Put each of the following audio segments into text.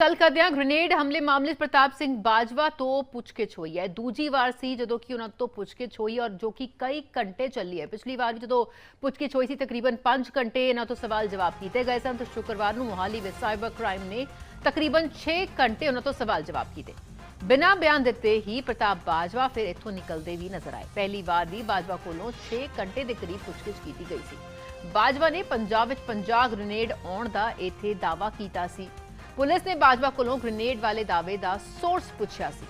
ਕੱਲ ਕਰਦਿਆਂ ਗ੍ਰੇਨੇਡ ਹਮਲੇ ਮਾਮਲੇ 'ਚ ਪ੍ਰਤਾਪ ਸਿੰਘ ਬਾਜਵਾ ਤੋਂ ਪੁੱਛਗਿੱਛ ਹੋਈ ਹੈ। ਦੂਜੀ ਵਾਰ ਸੀ ਜਦੋਂ ਕਿ ਉਹਨਾਂ ਤੋਂ ਪੁੱਛਗਿੱਛ ਹੋਈ ਔਰ ਜੋ ਕਿ ਕਈ ਘੰਟੇ ਚੱਲੀ ਹੈ। ਪਿਛਲੀ ਵਾਰ ਵੀ ਜਦੋਂ ਪੁੱਛਗਿੱਛ ਹੋਈ ਸੀ, ਤਕਰੀਬਨ 5 ਘੰਟੇ ਇਹਨਾਂ ਤੋਂ ਸਵਾਲ ਜਵਾਬ ਕੀਤੇ ਗਏ ਸਨ। ਤੇ ਸ਼ੁੱਕਰਵਾਰ ਨੂੰ ਮੋਹਾਲੀ ਵਿੱਚ ਸਾਈਬਰ ਕ੍ਰਾਈਮ ਨੇ ਤਕਰੀਬਨ 6 ਘੰਟੇ ਉਹਨਾਂ ਤੋਂ ਸਵਾਲ ਜਵਾਬ ਕੀਤੇ। ਬਿਨਾਂ ਬਿਆਨ ਦਿੱਤੇ ਹੀ ਪ੍ਰਤਾਪ ਬਾਜਵਾ ਫਿਰ ਇੱਥੋਂ ਨਿਕਲਦੇ ਵੀ ਨਜ਼ਰ ਆਏ। ਪਹਿਲੀ ਵਾਰ ਦੀ ਬਾਜਵਾ ਕੋਲੋਂ 6 ਘੰਟੇ ਦੇ ਕਰੀਬ ਪੁੱਛਗਿੱਛ ਕੀਤੀ ਗਈ ਸੀ। ਬਾਜਵਾ ਨੇ ਪੰਜਾਬ ਵਿੱਚ 50 ਗ੍ਰੇਨੇਡ ਆਉਣ ਦਾ ਇੱਥੇ ਦਾਅਵਾ ਕੀਤਾ ਸੀ। ਪੁਲਿਸ ਨੇ ਬਾਜਵਾ ਕੋਲੋਂ ਗ੍ਰੇਨੇਡ ਵਾਲੇ ਦਾਅਵੇ ਦਾ ਸੋਰਸ ਪੁੱਛਿਆ ਸੀ।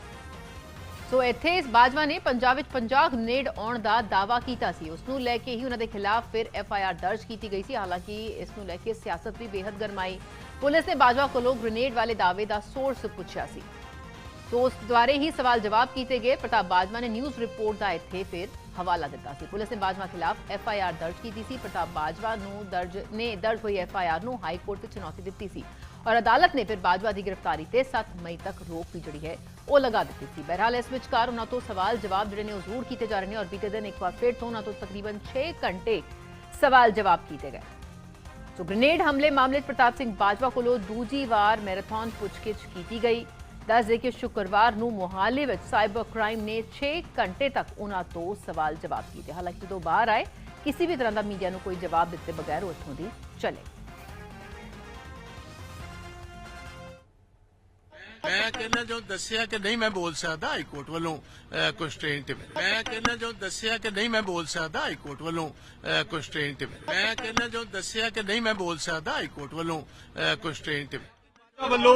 ਸੋ ਇੱਥੇ ਇਸ ਬਾਜਵਾ ਨੇ ਪੰਜਾਬ ਵਿੱਚ 50 ਗ੍ਰੇਨੇਡ ਆਉਣ ਦਾ ਦਾਅਵਾ ਕੀਤਾ ਸੀ। ਉਸ ਨੂੰ ਲੈ ਕੇ ਹੀ ਉਹਨਾਂ ਦੇ ਖਿਲਾਫ ਫਿਰ ਐਫ ਆਈ ਆਰ ਦਰਜ ਕੀਤੀ ਗਈ ਸੀ। ਹਾਲਾਂਕਿ ਇਸ ਨੂੰ ਲੈ ਕੇ ਸਿਆਸਤ ਵੀ ਬੇहद ਗਰਮਾਈ। ਪੁਲਿਸ ਨੇ ਬਾਜਵਾ ਕੋਲੋਂ ਗ੍ਰੇਨੇਡ ਵਾਲੇ ਦਾਅਵੇ ਦਾ ਸੋਰਸ ਪੁੱਛਿਆ ਸੀ। ਸੋ ਉਸ ਦੁਆਰੇ ਹੀ ਸਵਾਲ ਜਵਾਬ ਕੀਤੇ ਗਏ। ਪ੍ਰਤਾਪ ਬਾਜਵਾ ਨੇ ਨਿਊਜ਼ ਰਿਪੋਰਟ ਦਾ ਇੱਥੇ ਫਿਰ ਹਵਾਲਾ ਦਿੱਤਾ ਸੀ। ਪੁਲਿਸ ਨੇ ਬਾਜਵਾ ਖਿਲਾਫ ਐਫ ਆਈ ਆਰ ਦਰਜ ਕੀਤੀ ਸੀ। ਪ੍ਰਤਾਪ ਬਾਜਵਾ ਨੂੰ ਦਰਜ ਨੇ ਦਰਜ ਹੋਈ ਐਫ ਆਈ ਆਰ ਨੂੰ ਹਾਈ ਕੋਰਟ ਵਿੱਚ ਚੁਣੌਤੀ ਦਿੱਤੀ ਸੀ। ਔਰ ਅਦਾਲਤ ਨੇ ਫਿਰ ਬਾਜਵਾ ਦੀ ਗ੍ਰਿਫਤਾਰੀ ਤੇ 7 ਮਈ ਤੱਕ ਰੋਕ ਵੀ ਜਿਹੜੀ ਹੈ ਉਹ ਲਗਾ ਦਿੱਤੀ ਸੀ ਬਹਰਹਾਲ ਇਸ ਵਿਚਕਾਰ ਉਹਨਾਂ ਤੋਂ ਸਵਾਲ ਜਵਾਬ ਜਿਹੜੇ ਨੇ ਉਹ ਜ਼ਰੂਰ ਕੀਤੇ ਜਾ ਰਹੇ ਨੇ ਔਰ ਬੀਤੇ ਦਿਨ ਇੱਕ ਵਾਰ ਫਿਰ ਤੋਂ ਉਹਨਾਂ ਤੋਂ ਤਕਰੀਬਨ 6 ਘੰਟੇ ਸਵਾਲ ਜਵਾਬ ਕੀਤੇ ਗਏ ਸੋ ਗ੍ਰੇਨੇਡ ਹਮਲੇ ਮਾਮਲੇ 'ਚ ਪ੍ਰਤਾਪ ਸਿੰਘ ਬਾਜਵਾ ਕੋਲੋਂ ਦੂਜੀ ਵਾਰ ਮੈਰਾਥਨ ਪੁੱਛਗਿੱਛ ਕੀਤੀ ਗਈ ਦੱਸ ਦੇ ਕਿ ਸ਼ੁੱਕਰਵਾਰ ਨੂੰ ਮੋਹਾਲੀ ਵਿੱਚ ਸਾਈਬਰ ਕ੍ਰਾਈਮ ਨੇ 6 ਘੰਟੇ ਤੱਕ ਉਹਨਾਂ ਤੋਂ ਸਵਾਲ ਜਵਾਬ ਕੀਤੇ ਹਾਲਾਂਕਿ ਜਦੋਂ ਬਾਹਰ ਆਏ ਕਿਸੇ ਵੀ ਤਰ੍ਹਾਂ ਦਾ ਮੀਡੀਆ ਨੂੰ ਕੋਈ ਜਵਾਬ ਦਿੱਤੇ ਬਗੈਰ ਉਹ ਇੱਥੋਂ ਦੀ ਚਲੇ ਮੈਂ ਕਹਿੰਦਾ ਜੋ ਦੱਸਿਆ ਕਿ ਨਹੀਂ ਮੈਂ ਬੋਲ ਸਕਦਾ ਹਾਈ ਕੋਰਟ ਵੱਲੋਂ ਕੰਸਟ੍ਰੇਂਟ ਮੈਂ ਕਹਿੰਦਾ ਜੋ ਦੱਸਿਆ ਕਿ ਨਹੀਂ ਮੈਂ ਬੋਲ ਸਕਦਾ ਹਾਈ ਕੋਰਟ ਵੱਲੋਂ ਕੰਸਟ੍ਰੇਂਟ ਮੈਂ ਕਹਿੰਦਾ ਜੋ ਦੱਸਿਆ ਕਿ ਨਹੀਂ ਮੈਂ ਬੋਲ ਸਕਦਾ ਹਾਈ ਕੋਰਟ ਵੱਲੋਂ ਕੰਸਟ੍ਰੇਂਟ ਵੱਲੋਂ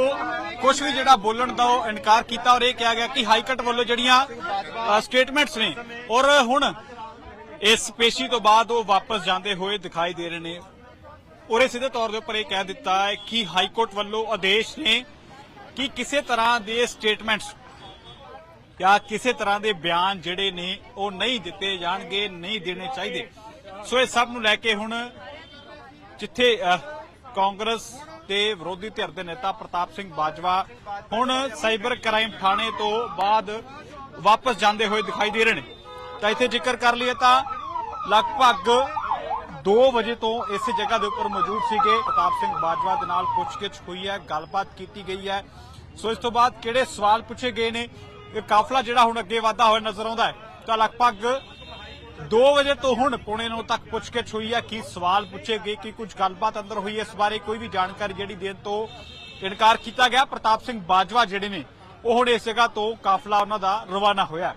ਕੁਝ ਵੀ ਜਿਹੜਾ ਬੋਲਣ ਦਾ ਉਹ ਇਨਕਾਰ ਕੀਤਾ ਔਰ ਇਹ ਕਿਹਾ ਗਿਆ ਕਿ ਹਾਈ ਕੋਰਟ ਵੱਲੋਂ ਜਿਹੜੀਆਂ ਸਟੇਟਮੈਂਟਸ ਨੇ ਔਰ ਹੁਣ ਇਸ ਪੇਸ਼ੀ ਤੋਂ ਬਾਅਦ ਉਹ ਵਾਪਸ ਜਾਂਦੇ ਹੋਏ ਦਿਖਾਈ ਦੇ ਰਹੇ ਨੇ। ਔਰ ਇਹ ਸਿੱਧੇ ਤੌਰ ਦੇ ਉੱਪਰ ਇਹ ਕਹਿ ਦਿੱਤਾ ਹੈ ਕਿ ਹਾਈ ਕੋਰਟ ਵੱਲੋਂ ਆਦੇਸ਼ ਨੇ ਕਿ ਕਿਸੇ ਤਰ੍ਹਾਂ ਦੇ ਸਟੇਟਮੈਂਟਸ ਜਾਂ ਕਿਸੇ ਤਰ੍ਹਾਂ ਦੇ ਬਿਆਨ ਜਿਹੜੇ ਨੇ ਉਹ ਨਹੀਂ ਦਿੱਤੇ ਜਾਣਗੇ, ਨਹੀਂ ਦੇਣੇ ਚਾਹੀਦੇ। ਸੋ ਇਹ ਸਭ ਨੂੰ ਲੈ ਕੇ ਹੁਣ ਜਿੱਥੇ ਕਾਂਗਰਸ ਤੇ ਵਿਰੋਧੀ ਧਿਰ ਦੇ ਨੇਤਾ ਪ੍ਰਤਾਪ ਸਿੰਘ ਬਾਜਵਾ ਹੁਣ ਸਾਈਬਰ ਕ੍ਰਾਈਮ ਥਾਣੇ ਤੋਂ ਬਾਅਦ ਵਾਪਸ ਜਾਂਦੇ ਹੋਏ ਦਿਖਾਈ ਦੇ ਰਹੇ ਨੇ। ਤਾਂ ਇੱਥੇ ਜ਼ਿਕਰ ਕਰ ਲਈਏ ਤਾਂ ਲਗਭਗ 2 ਵਜੇ ਤੋਂ ਇਸ ਜਗ੍ਹਾ ਦੇ ਉੱਪਰ ਮੌਜੂਦ ਸੀਗੇ। ਪ੍ਰਤਾਪ ਸਿੰਘ ਬਾਜਵਾ ਦੇ ਨਾਲ ਪੁੱਛਗਿੱਛ ਹੋਈ ਹੈ, ਗੱਲਬਾਤ ਕੀਤੀ ਗਈ ਹੈ। ਸੋ ਇਸ ਤੋਂ ਬਾਅਦ ਕਿਹੜੇ ਸਵਾਲ ਪੁੱਛੇ ਗਏ ਨੇ? ਇਹ ਕਾਫਲਾ ਜਿਹੜਾ ਹੁਣ ਅੱਗੇ ਵਧਦਾ ਹੋਇਆ ਨਜ਼ਰ ਆਉਂਦਾ ਹੈ। ਤਾਂ ਲਗਭਗ 2 ਵਜੇ ਤੋਂ ਹੁਣ ਪੌਣੇ 9 ਤੱਕ ਪੁੱਛਗਿੱਛ ਹੋਈ ਹੈ ਕੀ ਸਵਾਲ ਪੁੱਛੇ ਗਏ ਕੀ ਕੁਝ ਗੱਲਬਾਤ ਅੰਦਰ ਹੋਈ ਹੈ। ਇਸ ਬਾਰੇ ਕੋਈ ਵੀ ਜਾਣਕਾਰੀ ਜਿਹੜੀ ਦੇਣ ਤੋਂ ਇਨਕਾਰ ਕੀਤਾ ਗਿਆ। ਪ੍ਰਤਾਪ ਸਿੰਘ ਬਾਜਵਾ ਜਿਹੜੇ ਨੇ, ਉਹ ਹੁਣ ਇਸ ਜਗ੍ਹਾ ਤੋਂ ਕਾਫਲਾ ਉਹਨਾਂ ਦਾ ਰਵਾਨਾ ਹੋਇਆ।